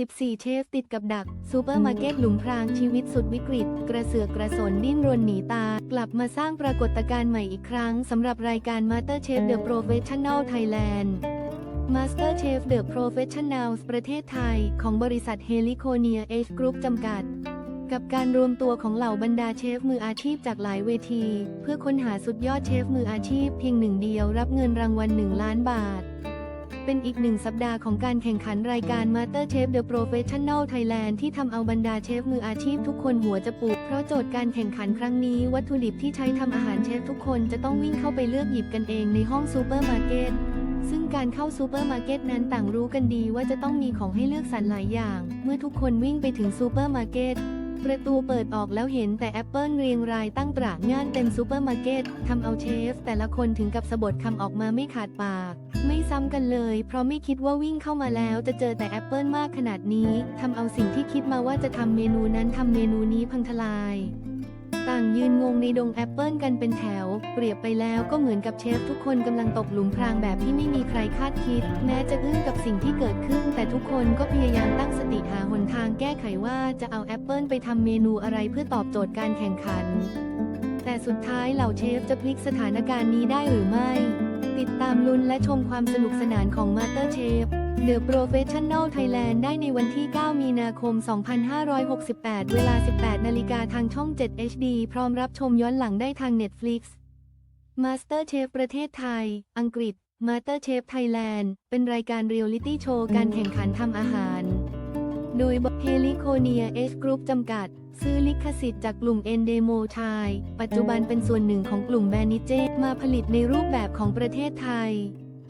14 เชฟติดกับดักซูเปอร์มาร์เก็ตหลุมพรางชีวิตสุดวิกฤต กระเสือกกระสนดิ้นรนหนีตา กลับมาสร้างปรากฏการณ์ใหม่อีกครั้งสำหรับรายการ MasterChef The Professional Thailand MasterChef The Professionals ประเทศไทย ของบริษัท Heliconia H Group จำกัด กับการรวมตัวของเหล่าบรรดาเชฟมืออาชีพจากหลายเวที เพื่อค้นหาสุดยอดเชฟมืออาชีพเพียงหนึ่งเดียวรับเงินรางวัล1ล้านบาท เป็นอีกหนึ่งสัปดาห์ของการแข่งขันรายการ MasterChef The Professional Thailand ที่ทำเอาบรรดาเชฟมืออาชีพทุกคนหัวจะปุกเพราะโจทย์การแข่งขันครั้งนี้ วัตถุดิบที่ใช้ทำอาหารเชฟทุกคนจะต้องวิ่งเข้าไปเลือกหยิบกันเองในห้องซูเปอร์มาร์เก็ตซึ่งการเข้าซูเปอร์มาร์เก็ตนั้นต่างรู้กันดีว่าจะต้องมีของให้เลือกสรรหลายอย่าง เมื่อทุกคนวิ่งไปถึงซูเปอร์มาร์เก็ต ประตูเปิดออกแล้วเห็นแต่แอปเปิลเรียงรายตั้งตระง่านเต็มซูเปอร์มาร์เก็ตทำเอาเชฟ แต่ละคนถึงกับสะบดคำออกมาไม่ขาดปาก ไม่ซ้ำกันเลย เพราะไม่คิดว่าวิ่งเข้ามาแล้วจะเจอแต่แอปเปิลมากขนาดนี้ทำเอาสิ่งที่คิดมาว่าจะทำเมนูนั้นทำเมนูนี้พังทลาย ต่างยืนงงในดงแอปเปิลกันเป็นแถว เปรียบไปแล้วก็เหมือนกับเชฟทุกคนกำลังตกหลุมพรางแบบที่ไม่มีใครคาดคิด แม้จะอึ้งกับสิ่งที่เกิดขึ้น แต่ทุกคนก็พยายามตั้งสติหาหนทางแก้ไขว่าจะเอาแอปเปิลไปทำเมนูอะไรเพื่อตอบโจทย์การแข่งขัน แต่สุดท้ายเหล่าเชฟจะพลิกสถานการณ์นี้ได้หรือไม่ ติดตามลุ้นและชมความสนุกสนานของ Master Chef The Professional Thailand ได้ในวันที่ 9 มีนาคม 2568 เวลา 18 นาฬิกาทางช่อง 7 HD พร้อมรับชมย้อนหลังได้ทาง Netflix Master Chef ประเทศไทย อังกฤษ Master Chef Thailand เป็นรายการเรียลลิตี้โชว์การแข่งขันทำอาหาร โดยเฮลิโคเนียเอชกรุ๊ปจำกัด ซื้อลิขสิทธิ์จากกลุ่มเอนเดโมชายปัจจุบันเป็นส่วนหนึ่งของกลุ่มแบรนิเจมาผลิตในรูปแบบของประเทศไทย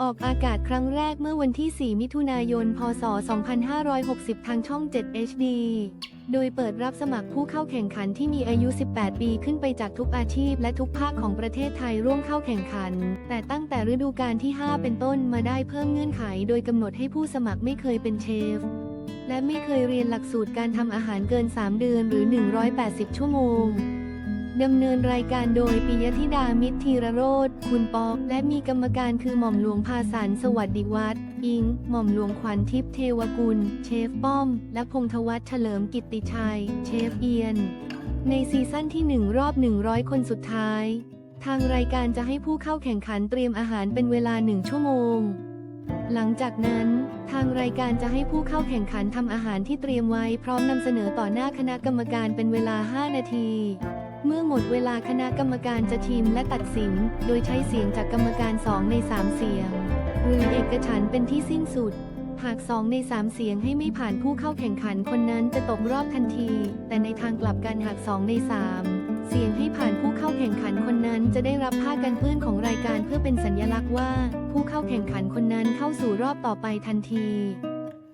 ออกอากาศครั้งแรกเมื่อวันที่ 4 มิถุนายน พศ 2560 ทางช่อง 7 HD โดยเปิดรับสมัครผู้เข้าแข่งขันที่มีอายุ 18 ปีขึ้นไปจากทุกอาชีพและทุกภาคของประเทศไทยร่วมเข้าแข่งขัน แต่ตั้งแต่ฤดูกาลที่ 5 เป็นต้นมาได้เพิ่มเงื่อนไข โดยกำหนดให้ผู้สมัครไม่เคยเป็นเชฟ และไม่เคยเรียนหลักสูตรการทำอาหารเกิน 3 เดือนหรือ 180 ชั่วโมง ดำเนินรายการโดยปิยธิดามิตรธีรโรธคุณปอกและมีกรรมการคือหม่อมหลวงพาสันสวัสดิวัฒน์อิง หม่อมหลวงขวัญทิพย์เทวกุล เชฟป้อม และพงธวัฒน์เฉลิมกิติชัย เชฟเอียน ในซีซั่นที่ 1 รอบ 100 คนสุดท้าย ทางรายการจะให้ผู้เข้าแข่งขันเตรียมอาหารเป็นเวลา1ชั่วโมง หลังจากนั้น ทางรายการจะให้ผู้เข้าแข่งขันทำอาหารที่เตรียมไว้พร้อมนำเสนอต่อหน้าคณะกรรมการเป็นเวลา 5 นาที เมื่อหมดเวลาคณะกรรมการจะชิมและตัดสิน โดยใช้เสียงจากกรรมการ2ใน3เสียง หรือเอกฉันเป็นที่สิ้นสุด หาก2ใน3เสียงให้ไม่ผ่านผู้เข้าแข่งขันคนนั้นจะตกรอบทันที แต่ในทางกลับกันหาก2ใน3เสียงให้ผ่านผู้เข้าแข่งขันคนนั้นจะได้รับผ้ากันเปื้อนของรายการเพื่อเป็นสัญลักษณ์ว่า ผู้เข้าแข่งขันคนนั้นเข้าสู่รอบต่อไปทันที